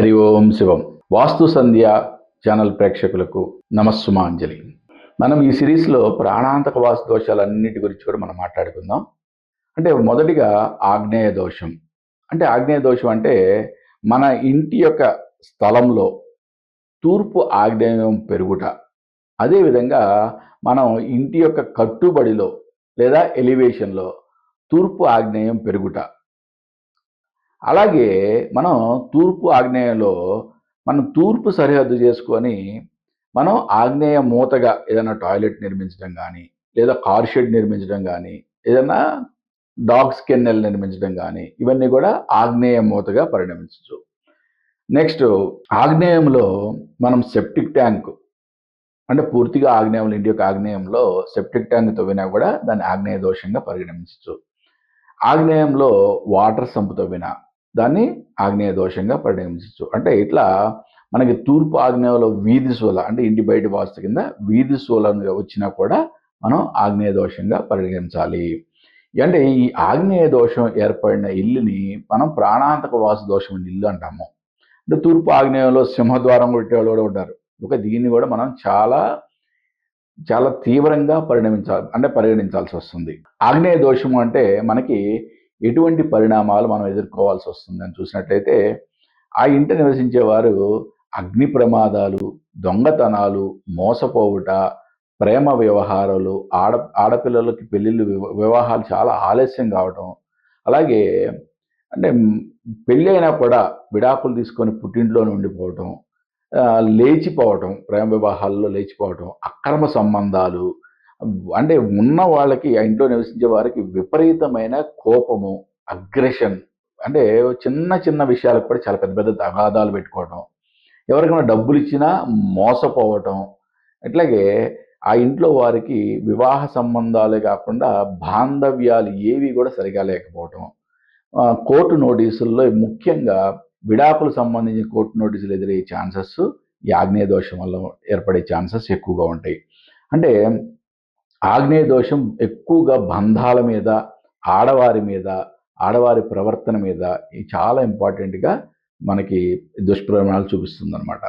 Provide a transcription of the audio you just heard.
హరి ఓం శివం. వాస్తు సంధ్య channel ప్రేక్షకులకు నమస్సుమాంజలి. మనం ఈ సిరీస్లో ప్రాణాంతక వాస్తు దోషాలన్నిటి గురించి కూడా మనం మాట్లాడుకుందాం. అంటే మొదటిగా ఆగ్నేయ దోషం. అంటే ఆగ్నేయ దోషం అంటే మన ఇంటి యొక్క స్థలంలో తూర్పు ఆగ్నేయం పెరుగుట. అదేవిధంగా మనం ఇంటి యొక్క కట్టుబడిలో లేదా ఎలివేషన్లో తూర్పు ఆగ్నేయం పెరుగుట. అలాగే మనం తూర్పు ఆగ్నేయంలో మనం తూర్పు సరిహద్దు చేసుకొని మనం ఆగ్నేయ మూతగా ఏదైనా టాయిలెట్ నిర్మించడం కానీ లేదా కార్ షెడ్ నిర్మించడం కానీ ఏదైనా డాగ్స్ కెన్నెల్ నిర్మించడం కానీ ఇవన్నీ కూడా ఆగ్నేయ మూతగా పరిణమించవచ్చు నెక్స్ట్ ఆగ్నేయంలో మనం సెప్టిక్ ట్యాంక్ అంటే పూర్తిగా ఆగ్నేయంలో ఇంటి యొక్క ఆగ్నేయంలో సెప్టిక్ ట్యాంక్ తవ్వినా కూడా దాన్ని ఆగ్నేయ దోషంగా పరిగణించవచ్చు ఆగ్నేయంలో వాటర్ సంపు తవ్వినా దాన్ని ఆగ్నేయ దోషంగా పరిగణించవచ్చు అంటే ఇట్లా మనకి తూర్పు ఆగ్నేయంలో వీధి శూల అంటే ఇంటి బయట వాస్తు కింద వీధి సూల వచ్చినా కూడా మనం ఆగ్నేయ దోషంగా పరిగణించాలి అంటే ఈ ఆగ్నేయ దోషం ఏర్పడిన ఇల్లుని మనం ప్రాణాంతక వాసు దోషం ఇల్లు అంటాము. అంటే తూర్పు ఆగ్నేయంలో సింహద్వారం కొట్టేవాళ్ళు కూడా ఉంటారు. ఒక దీన్ని కూడా మనం చాలా చాలా తీవ్రంగా పరిణమించాలి అంటే పరిగణించాల్సి వస్తుంది. ఆగ్నేయ దోషము అంటే మనకి ఎటువంటి పరిణామాలు మనం ఎదుర్కోవాల్సి వస్తుందని చూసినట్లయితే ఆ ఇంట నివసించేవారు అగ్ని ప్రమాదాలు దొంగతనాలు మోసపోవుట ప్రేమ వ్యవహారాలు ఆడ ఆడపిల్లలకి పెళ్ళిళ్ళు వివాహాలు చాలా ఆలస్యం కావటం అలాగే అంటే పెళ్ళి అయినా కూడా విడాకులు తీసుకొని పుట్టింట్లోనే ఉండిపోవటం లేచిపోవటం ప్రేమ వివాహాల్లో లేచిపోవటం అక్రమ సంబంధాలు అంటే ఉన్న వాళ్ళకి ఆ ఇంట్లో నివసించే వారికి విపరీతమైన కోపము అగ్రెషన్ అంటే చిన్న చిన్న విషయాలకు కూడా చాలా పెద్ద పెద్ద తగాదాలు పెట్టుకోవటం ఎవరికైనా డబ్బులు ఇచ్చినా మోసపోవటం అట్లాగే ఆ ఇంట్లో వారికి వివాహ సంబంధాలే కాకుండా బాంధవ్యాలు ఏవి కూడా సరిగా లేకపోవటం. కోర్టు నోటీసుల్లో ముఖ్యంగా విడాకులు సంబంధించిన కోర్టు నోటీసులు ఎదురయ్యే ఛాన్సెస్ ఈ ఆగ్నేయ దోషం వల్ల ఏర్పడే ఛాన్సెస్ ఎక్కువగా ఉంటాయి. అంటే ఆగ్నేయ దోషం ఎక్కువగా బంధాల మీద ఆడవారి మీద ఆడవారి ప్రవర్తన మీద ఇది చాలా ఇంపార్టెంట్గా మనకి దుష్ప్రమాణాలు చూపిస్తుంది అనమాట